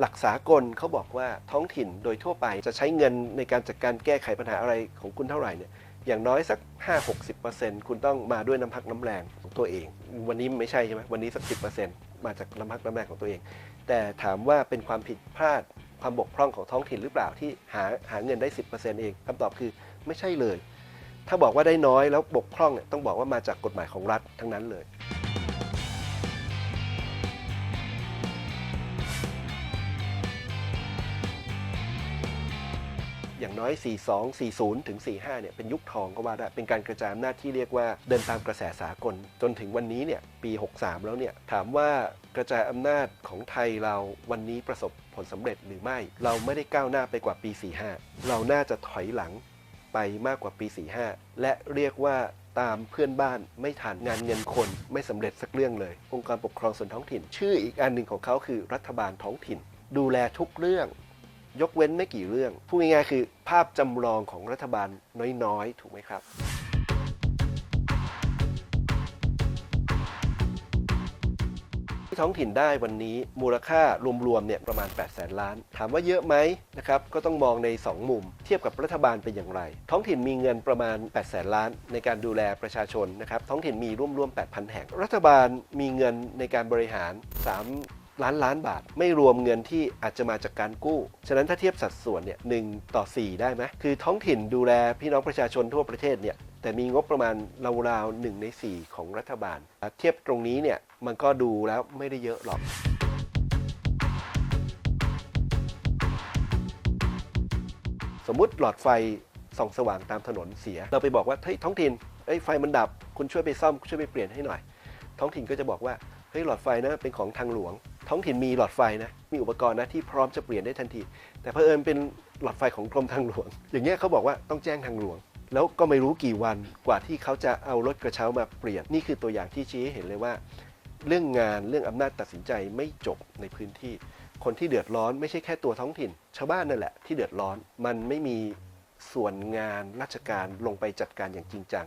หลักสากลเขาบอกว่าท้องถิ่นโดยทั่วไปจะใช้เงินในการจัดการแก้ไขปัญหาอะไรของคุณเท่าไหร่เนี่ยอย่างน้อยสัก 5-60%คุณต้องมาด้วยน้ำพักน้ำแรงของตัวเอง วันนี้ไม่ใช่ใช่ไหมวันนี้สัก 10%มาจากน้ำพักน้ำแรงของตัวเอง แต่ถามว่าเป็นความผิดพลาดความบกพร่องของท้องถิ่นหรือเปล่าที่หาหาเงินได้ 10%เองคำตอบคือไม่ใช่เลย ถ้าบอกว่าได้น้อยแล้วบกพร่องเนี่ยต้องบอกว่ามาจากกฎหมายของรัฐทั้งนั้นเลย อย่างน้อย 42 40 ถึง 45 เนี่ยเป็นยุคทองก็ว่าได้เป็นการกระจายอำนาจที่เรียกว่าเดินตามกระแสสากล จนถึงวันนี้เนี่ยปี 63 แล้วเนี่ยถามว่ากระจายอำนาจของไทยเราวันนี้ประสบผลสำเร็จหรือไม่ เราไม่ได้ก้าวหน้าไปกว่าปี 45 เราน่าจะถอยหลังไปมากกว่าปี 45 และเรียกว่าตามเพื่อนบ้านไม่ทันงานเงินคนไม่สำเร็จสักเรื่องเลย องค์การปกครองส่วนท้องถิ่น ชื่ออีกอันหนึ่งของเขาคือรัฐบาลท้องถิ่น ดูแลทุกเรื่อง ยกเว้นไม่กี่เรื่อง พูดง่ายๆคือภาพจำลองของรัฐบาลน้อยๆ ถูกไหมครับ ที่ท้องถิ่นได้วันนี้มูลค่ารวมๆเนี่ยประมาณ8แสนล้าน ถามว่าเยอะไหมนะครับ ก็ต้องมองใน 2 มุม เทียบกับรัฐบาลเป็นอย่างไร ท้องถิ่นมีเงินประมาณ8แสนล้าน ในการดูแลประชาชนนะครับ ท้องถิ่นมีร่วมๆ 8,000 แห่ง รัฐบาลมีเงินในการบริหาร 3 ล้านล้านบาท ไม่รวมเงินที่อาจจะมาจากการกู้ ฉะนั้นถ้าเทียบสัดส่วนเนี่ยหต่อ 4 ได้ไหมคือท้องถิ่นดูแลพี่น้องประชาชนทั่วประเทศเนี่ยแต่มีงบประมาณราวๆหนึ่งใน 4 ของรัฐบาล เทียบตรงนี้เนี่ยมันก็ดูแล้วไม่ได้เยอะหรอกสมมุติหลอดไฟส่องสว่างตามถนนเสีย เราไปบอกว่าเฮ้ยท้องถิ่นเอ้ยไฟมันดับ คุณช่วยไปซ่อมช่วยไปเปลี่ยนให้หน่อย ท้องถิ่นก็จะบอกว่าเฮ้ยหลอดไฟนะเป็นของทางหลวง ท้องถิ่นมีหลอดไฟนะ มีอุปกรณ์นะที่พร้อมจะเปลี่ยนได้ทันที แต่เผอิญเป็นหลอดไฟของกรมทางหลวง อย่างเงี้ยเขาบอกว่าต้องแจ้งทางหลวง แล้วก็ไม่รู้กี่วันกว่าที่เขาจะเอารถกระเช้ามาเปลี่ยน นี่คือตัวอย่างที่ชี้ให้เห็นเลยว่า เรื่องงานเรื่องอำนาจตัดสินใจไม่จบในพื้นที่ คนที่เดือดร้อนไม่ใช่แค่ตัวท้องถิ่น ชาวบ้านนั่นแหละที่เดือดร้อน มันไม่มีส่วนงานราชการลงไปจัดการอย่างจริงจัง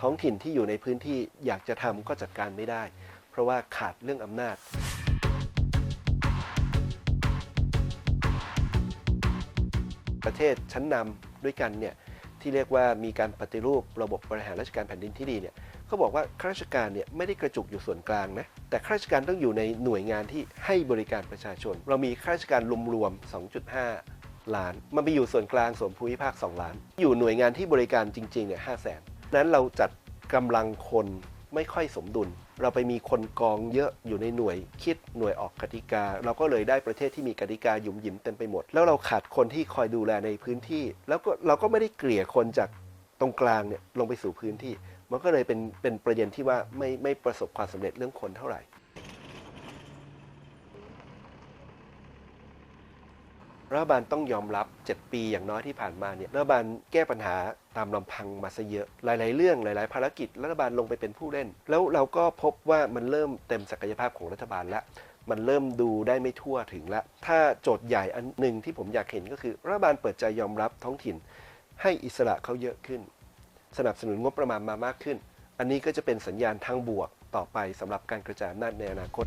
ท้องถิ่นที่อยู่ในพื้นที่อยากจะทำก็จัดการไม่ได้ เพราะว่าขาดเรื่องอำนาจ ประเทศชั้นนำด้วยกันเนี่ยที่เรียกว่ามีการปฏิรูประบบบริหารราชการแผ่นดินที่ดีเนี่ยเขาบอกว่าข้าราชการเนี่ยไม่ได้กระจุกอยู่ส่วนกลางนะแต่ข้าราชการต้องอยู่ในหน่วยงานที่ให้บริการประชาชน เรามีข้าราชการรวมๆ 2.5 ล้าน มันไปอยู่ส่วนกลางส่วนภูมิภาค 2 ล้าน อยู่หน่วยงานที่บริการจริงๆเนี่ยห้าแสนนั้นเราจัดกำลังคน ไม่ค่อยสมดุล เราไปมีคนกองเยอะอยู่ในหน่วยคิดหน่วยออกกติกา เราก็เลยได้ประเทศที่มีกติกาหยุมหยิมเต็มไปหมด แล้วเราขาดคนที่คอยดูแลในพื้นที่ แล้วก็เราก็ไม่ได้เกลี่ยคนจากตรงกลางเนี่ยลงไปสู่พื้นที่ มันก็เลยเป็นเป็นประเด็นที่ว่าไม่ไม่ประสบความสำเร็จเรื่องคนเท่าไหร่ รัฐบาลต้องยอมรับ 7 ปีอย่างน้อยที่ผ่านมาเนี่ยรัฐบาลแก้ปัญหาตามลำพังมาซะเยอะ หลาย ๆ เรื่องหลาย ๆ ภารกิจรัฐบาลลงไปเป็นผู้เล่น แล้วเราก็พบว่ามันเริ่มเต็มศักยภาพของรัฐบาลแล้วมันเริ่มดูได้ไม่ทั่วถึงแล้วถ้าโจทย์ใหญ่อันหนึ่งที่ผมอยากเห็นก็คือรัฐบาลเปิดใจยอมรับท้องถิ่น ให้อิสระเขาเยอะขึ้น สนับสนุนงบประมาณมามากขึ้น อันนี้ก็จะเป็นสัญญาณทางบวกต่อไปสำหรับการกระจายอำนาจในอนาคต